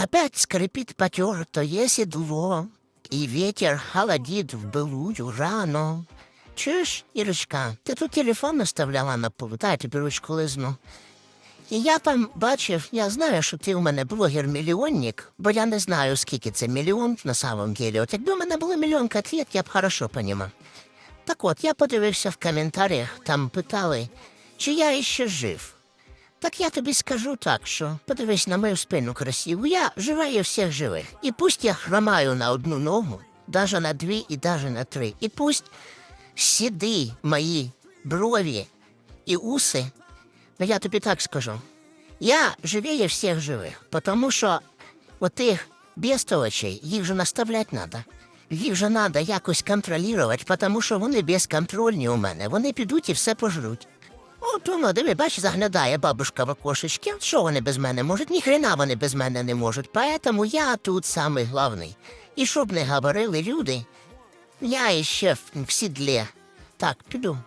Опять скрипит потертое седло, И ветер холодит в былую рану. Чуєш, Ірочка, ти тут телефон наставляла на полу, дай тобі ручку лизну. І я там бачив, я знаю, що ти у мене блогер-мільйонник, бо я не знаю, скільки це мільйон на самом деле. От якби у мене було мільйон котлет, я б хорошо понімав. Так от, я подивився в коментарях, там питали, чи я іще жив. Так я тобі скажу так, що подивись на мою спину красиву, я живаю всіх живих. І пусть я хромаю на одну ногу, даже на дві і даже на три. І пусть сіди мої брові і уси, ну я тобі так скажу. Я живее всіх живих, тому що отих бестолочей їх же наставляти треба. Їх же треба якось контролювати, тому що вони безконтрольні у мене. Вони підуть і все пожруть. От воно, диви, бачиш, заглядає бабушка в окошечки. Що вони без мене можуть? Ніхрена вони без мене не можуть. Поэтому я тут самий главний. І щоб не говорили люди, я іще в, сідлі. Так, піду.